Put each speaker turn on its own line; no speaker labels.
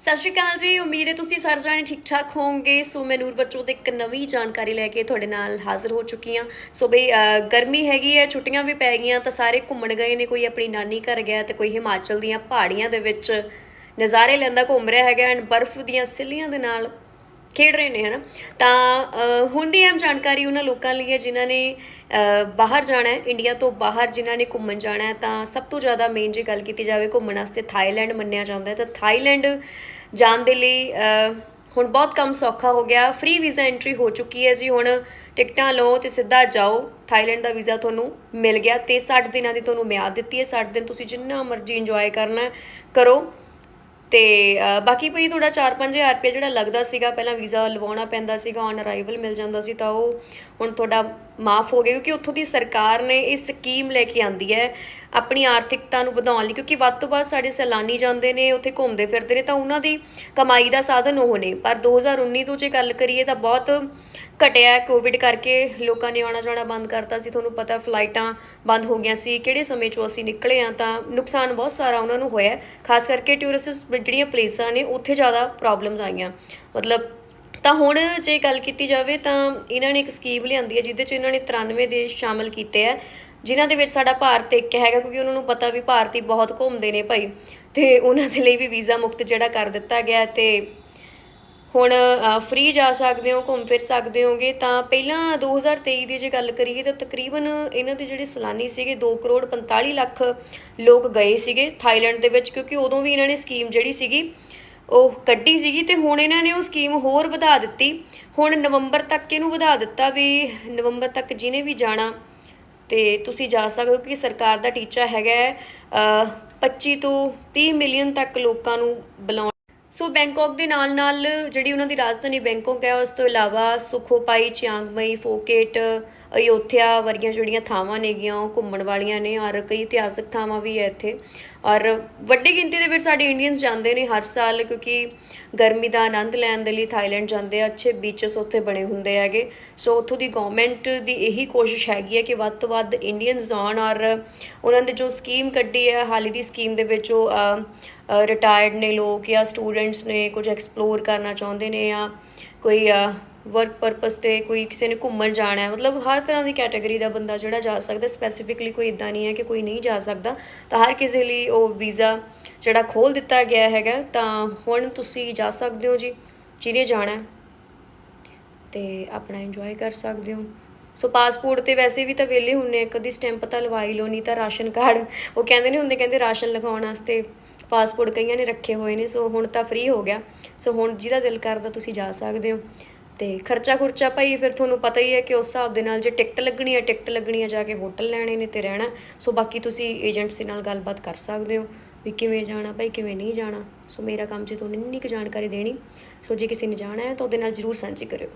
ਸਤਿ ਸ਼੍ਰੀ ਅਕਾਲ ਜੀ, ਉਮੀਦ ਹੈ ਤੁਸੀਂ ਸਾਰੇ ਜਾਣੇ ਠੀਕ ਠਾਕ ਹੋਵੋਗੇ। ਸੋ ਮੈਂ ਨੂਰ ਬੱਚੋ ਤੇ ਇੱਕ ਨਵੀਂ ਜਾਣਕਾਰੀ ਲੈ ਕੇ ਤੁਹਾਡੇ ਨਾਲ ਹਾਜ਼ਰ ਹੋ ਚੁੱਕੀ ਹਾਂ। ਸੋ ਬਈ ਗਰਮੀ ਹੈਗੀ ਹੈ, ਛੁੱਟੀਆਂ ਵੀ ਪੈ ਗਈਆਂ, ਤਾਂ ਸਾਰੇ ਘੁੰਮਣ ਗਏ ਨੇ, ਕੋਈ ਆਪਣੀ ਨਾਨੀ ਘਰ ਗਿਆ ਤੇ ਕੋਈ ਹਿਮਾਚਲ ਦੀਆਂ ਪਹਾੜੀਆਂ ਦੇ ਵਿੱਚ ਨਜ਼ਾਰੇ ਲੈਂਦਾ ਘੁੰਮ ਰਿਹਾ ਹੈਗਾ ਐਂਡ ਬਰਫ਼ ਦੀਆਂ ਸਿੱਲੀਆਂ ਦੇ ਨਾਲ ਖੇਡ ਰਹੇ ਨੇ, ਹਨਾ? ਤਾਂ ਹੁਣ ਦੀ ਅਹਿਮ ਜਾਣਕਾਰੀ ਉਹਨਾਂ ਲੋਕਾਂ ਲਈ ਹੈ ਜਿਨ੍ਹਾਂ ਨੇ ਬਾਹਰ ਜਾਣਾ ਹੈ, ਇੰਡੀਆ ਤੋਂ ਬਾਹਰ ਜਿਨ੍ਹਾਂ ਨੇ ਘੁੰਮਣ ਜਾਣਾ ਹੈ, ਤਾਂ ਸਭ ਤੋਂ ਜ਼ਿਆਦਾ ਮੇਨ ਜੇ ਗੱਲ ਕੀਤੀ ਜਾਵੇ ਘੁੰਮਣ ਵਾਸਤੇ ਥਾਈਲੈਂਡ ਮੰਨਿਆ ਜਾਂਦਾ ਹੈ। ਤਾਂ ਥਾਈਲੈਂਡ ਜਾਣ ਦੇ ਲਈ ਹੁਣ ਬਹੁਤ ਕੰਮ ਸੌਖਾ ਹੋ ਗਿਆ। ਫ੍ਰੀ ਵੀਜ਼ਾ ਐਂਟਰੀ ਹੋ ਚੁੱਕੀ ਹੈ ਜੀ ਹੁਣ। ਟਿਕਟਾਂ ਲਓ ਤੇ ਸਿੱਧਾ ਜਾਓ। ਥਾਈਲੈਂਡ ਦਾ ਵੀਜ਼ਾ ਤੁਹਾਨੂੰ ਮਿਲ ਗਿਆ ਤੇ 60 ਦਿਨਾਂ ਦੀ ਤੁਹਾਨੂੰ ਮਿਆਦ ਦਿੱਤੀ ਹੈ। 60 ਦਿਨ ਤੁਸੀਂ ਜਿੰਨਾ ਮਰਜ਼ੀ ਇੰਜੋਏ ਕਰਨਾ ਕਰੋ। ਤੇ ਅ, ਬਾਕੀ ਭਈ ਤੁਹਾਡਾ 4-5000 ਰੁਪਏ ਜਿਹੜਾ ਲੱਗਦਾ ਸੀਗਾ ਪਹਿਲਾਂ ਵੀਜ਼ਾ ਲਵਾਉਣਾ ਪੈਂਦਾ ਸੀਗਾ ਔਨ ਅਰਾਈਵਲ ਮਿਲ ਜਾਂਦਾ ਸੀ ਤਾਂ ਉਹ ਹੁਣ ਤੁਹਾਡਾ ਮਾਫ ਹੋ ਗਿਆ ਕਿਉਂਕਿ ਉੱਥੋਂ ਦੀ ਸਰਕਾਰ ਨੇ ਇਹ ਸਕੀਮ ਲੈ ਕੇ ਆਂਦੀ ਹੈ ਆਪਣੀ ਆਰਥਿਕਤਾ ਨੂੰ ਵਧਾਉਣ ਲਈ, ਕਿਉਂਕਿ ਵੱਧ ਤੋਂ ਵੱਧ ਸਾਡੇ ਸੈਲਾਨੀ ਜਾਂਦੇ ਨੇ, ਉੱਥੇ ਘੁੰਮਦੇ ਫਿਰਦੇ ਨੇ, ਤਾਂ ਉਹਨਾਂ ਦੀ ਕਮਾਈ ਦਾ ਸਾਧਨ ਉਹ ਨੇ। ਪਰ 2019 ਤੋਂ ਜੇ ਗੱਲ ਕਰੀਏ ਤਾਂ ਬਹੁਤ ਘਟਿਆ ਕੋਵਿਡ ਕਰਕੇ ਲੋਕਾਂ ਨੇ ਆਉਣਾ ਜਾਣਾ ਬੰਦ ਕਰਤਾ ਸੀ। ਤੁਹਾਨੂੰ ਪਤਾ ਫਲਾਈਟਾਂ ਬੰਦ ਹੋ ਗਈਆਂ ਸੀ। ਕਿਹੜੇ ਸਮੇਂ 'ਚੋਂ ਅਸੀਂ ਨਿਕਲੇ ਆ ਤਾਂ ਨੁਕਸਾਨ ਬਹੁਤ ਸਾਰਾ ਉਹਨਾਂ ਨੂੰ ਹੋਇਆ। ਖਾਸ ਕਰਕੇ ਟੂਰਿਸਟ ਜਿਹੜੀਆਂ ਪਲੇਸਾਂ ਨੇ, ਉੱਥੇ ਜ਼ਿਆਦਾ ਪ੍ਰੋਬਲਮਸ ਆਈਆਂ। ਮਤਲਬ ਤਾਂ ਹੁਣ ਜੇ ਗੱਲ ਕੀਤੀ ਜਾਵੇ ਤਾਂ ਇਹਨਾਂ ਨੇ ਇੱਕ ਸਕੀਮ ਲਿਆਂਦੀ ਹੈ, ਜਿਹਦੇ 'ਚ ਇਹਨਾਂ ਨੇ 93 ਦੇਸ਼ ਸ਼ਾਮਲ ਕੀਤੇ ਆ ਜਿਨ੍ਹਾਂ ਦੇ ਵਿੱਚ ਸਾਡਾ ਭਾਰਤ ਇੱਕ ਹੈਗਾ, ਕਿਉਂਕਿ ਉਹਨਾਂ ਨੂੰ ਪਤਾ ਵੀ ਭਾਰਤੀ ਬਹੁਤ ਘੁੰਮਦੇ ਨੇ ਭਾਈ ਤੇ ਉਹਨਾਂ ਦੇ ਲਈ ਵੀ ਵੀਜ਼ਾ ਮੁਕਤ ਜਿਹੜਾ ਕਰ ਦਿੱਤਾ ਗਿਆ ਤੇ ਹੁਣ ਫ੍ਰੀ ਜਾ ਸਕਦੇ ਹੋ, ਘੁੰਮ ਫਿਰ ਸਕਦੇ ਹੋਗੇ, ਤਾਂ ਪਹਿਲਾਂ 2023 ਦੀ ਜੇ ਗੱਲ ਕਰੀਏ ਤਾਂ ਤਕਰੀਬਨ ਇਹਨਾਂ ਦੇ ਜਿਹੜੇ ਸਲਾਨੀ ਸੀਗੇ 2 ਕਰੋੜ 45 ਲੱਖ ਲੋਕ ਗਏ ਸੀਗੇ ਥਾਈਲੈਂਡ ਦੇ ਵਿੱਚ, ਕਿਉਂਕਿ ਉਦੋਂ ਵੀ ਇਹਨਾਂ ਨੇ ਸਕੀਮ ਜਿਹੜੀ ਸੀਗੀ ਉਹ ਕੱਢੀ ਸੀਗੀ ਤੇ ਹੁਣ ਇਹਨਾਂ ਨੇ ਉਹ ਸਕੀਮ ਹੋਰ ਵਧਾ ਦਿੱਤੀ। ਹੁਣ ਨਵੰਬਰ ਤੱਕ ਇਹਨੂੰ ਵਧਾ ਦਿੱਤਾ ਵੀ ਨਵੰਬਰ ਤੱਕ ਜਿਹਨੇ ਵੀ ਜਾਣਾ ਤੇ ਤੁਸੀਂ ਜਾ ਸਕਦੇ ਹੋ ਕਿ ਸਰਕਾਰ ਦਾ ਟੀਚਾ ਹੈਗਾ ਹੈ, 25 ਤੋਂ 30 ਮਿਲੀਅਨ ਤੱਕ ਲੋਕਾਂ ਨੂੰ ਬੁਲਾਉਣ ਸੋ ਬੈਂਕਾਕ ਦੇ ਨਾਲ ਨਾਲ ਜਿਹੜੀ ਉਹਨਾਂ ਦੀ ਰਾਜਧਾਨੀ ਬੈਂਕਾਕ ਹੈ, ਉਸ ਤੋਂ ਇਲਾਵਾ ਸੁਖੋਪਾਈ ਚਿਆਂਗਮਈ ਫੋਕੇਟ ਅਯੋਧਿਆ ਵਰਗੀਆਂ ਜਿਹੜੀਆਂ ਥਾਵਾਂ ਨੇਗੀਆਂ, ਉਹ ਘੁੰਮਣ ਵਾਲੀਆਂ ਨੇ ਔਰ ਕਈ ਇਤਿਹਾਸਕ ਥਾਵਾਂ ਵੀ ਹੈ ਇੱਥੇ। ਔਰ ਵੱਡੀ ਗਿਣਤੀ ਦੇ ਵਿੱਚ ਸਾਡੇ ਇੰਡੀਅਨਸ ਜਾਂਦੇ ਨੇ ਹਰ ਸਾਲ ਕਿਉਂਕਿ ਗਰਮੀ ਦਾ ਆਨੰਦ ਲੈਣ ਦੇ ਲਈ ਥਾਈਲੈਂਡ ਜਾਂਦੇ ਆ, ਅੱਛੇ ਬੀਚਸ ਉੱਥੇ ਬਣੇ ਹੁੰਦੇ ਹੈਗੇ। ਸੋ ਉੱਥੋਂ ਦੀ ਗਵਰਨਮੈਂਟ ਦੀ ਇਹੀ ਕੋਸ਼ਿਸ਼ ਹੈਗੀ ਹੈ ਕਿ ਵੱਧ ਤੋਂ ਵੱਧ ਇੰਡੀਅਨਸ ਆਉਣ ਔਰ ਉਹਨਾਂ ਨੇ ਜੋ ਸਕੀਮ ਕੱਢੀ ਹੈ, ਹਾਲੀ ਦੀ ਸਕੀਮ ਦੇ ਵਿੱਚ ਉਹ ਰਿਟਾਇਰਡ ਨੇ ਲੋਕ ਜਾਂ ਸਟੂਡੈਂਟਸ ਨੇ ਕੁਝ ਐਕਸਪਲੋਰ ਕਰਨਾ ਚਾਹੁੰਦੇ ਨੇ ਜਾਂ ਕੋਈ ਵਰਕ ਪਰਪਸ ਤੇ ਕੋਈ ਕਿਸੇ ਨੇ ਘੁੰਮਣ ਜਾਣਾ ਹੈ। ਮਤਲਬ ਹਰ ਤਰ੍ਹਾਂ ਦੀ ਕੈਟਾਗਰੀ ਦਾ ਬੰਦਾ ਜਿਹੜਾ ਜਾ ਸਕਦਾ ਸਪੈਸੀਫਿਕਲੀ ਕੋਈ ਇਦਾਂ ਨਹੀਂ ਹੈ ਕਿ ਕੋਈ ਨਹੀਂ ਜਾ ਸਕਦਾ। ਤਾਂ ਹਰ ਕਿਸੇ ਲਈ ਉਹ ਵੀਜ਼ਾ ਜਿਹੜਾ ਖੋਲ ਦਿੱਤਾ ਗਿਆ ਹੈਗਾ ਤਾਂ ਹੁਣ ਤੁਸੀਂ ਜਾ ਸਕਦੇ ਹੋ ਜੀ ਜਿਹਨੇ ਜਾਣਾ ਹੈ। ਤੇ ਆਪਣਾ ਇੰਜੋਏ ਕਰ ਸਕਦੇ ਹੋ। ਸੋ ਪਾਸਪੋਰਟ ਤੇ ਵੈਸੇ ਵੀ ਤਾਂ ਵੇਲੇ ਹੁੰਨੇ ਆ, ਕਦੀ ਸਟੈਂਪ ਤਾਂ ਲਵਾਈ ਲਓ ਨਹੀਂ ਤਾਂ ਰਾਸ਼ਨ ਕਾਰਡ ਉਹ ਕਹਿੰਦੇ ਨੇ ਹੁੰਦੇ ਕਹਿੰਦੇ ਰਾਸ਼ਨ ਲਗਾਉਣ ਵਾਸਤੇ ਪਾਸਪੋਰਟ ਕਈਆਂ ਨੇ ਰੱਖੇ ਹੋਏ ਨੇ, ਸੋ ਹੁਣ ਤਾਂ ਫ੍ਰੀ ਹੋ ਗਿਆ। ਸੋ ਹੁਣ ਜਿਹਦਾ ਦਿਲ ਕਰਦਾ ਤੁਸੀਂ ਜਾ ਸਕਦੇ ਹੋ। ਤੇ ਖਰਚਾ ਖੁਰਚਾ ਭਾਈ, ਫਿਰ ਤੁਹਾਨੂੰ ਪਤਾ ਹੀ ਹੈ ਕਿ ਉਸ ਹਿਸਾਬ ਦੇ ਨਾਲ ਜੇ ਟਿਕਟ ਲੱਗਣੀ ਹੈ, ਟਿਕਟ ਲੱਗਣੀ ਹੈ, ਜਾ ਕੇ ਹੋਟਲ ਲੈਣੇ ਨੇ ਤੇ ਰਹਿਣਾ। ਸੋ ਬਾਕੀ ਤੁਸੀਂ ਏਜੰਟਸ ਦੇ ਨਾਲ ਗੱਲਬਾਤ ਕਰ ਸਕਦੇ ਹੋ ਵੀ ਕਿਵੇਂ ਜਾਣਾ ਭਾਈ, ਕਿਵੇਂ ਨਹੀਂ ਜਾਣਾ। ਸੋ ਮੇਰਾ ਕੰਮ ਜੇ ਤੁਹਾਨੂੰ ਇੰਨੀ ਕੁ ਜਾਣਕਾਰੀ ਦੇਣੀ, ਸੋ ਜੇ ਕਿਸੇ ਨੇ ਜਾਣਾ ਹੈ ਤਾਂ ਉਹਦੇ ਨਾਲ ਜ਼ਰੂਰ ਸਾਂਝੀ ਕਰਿਓ।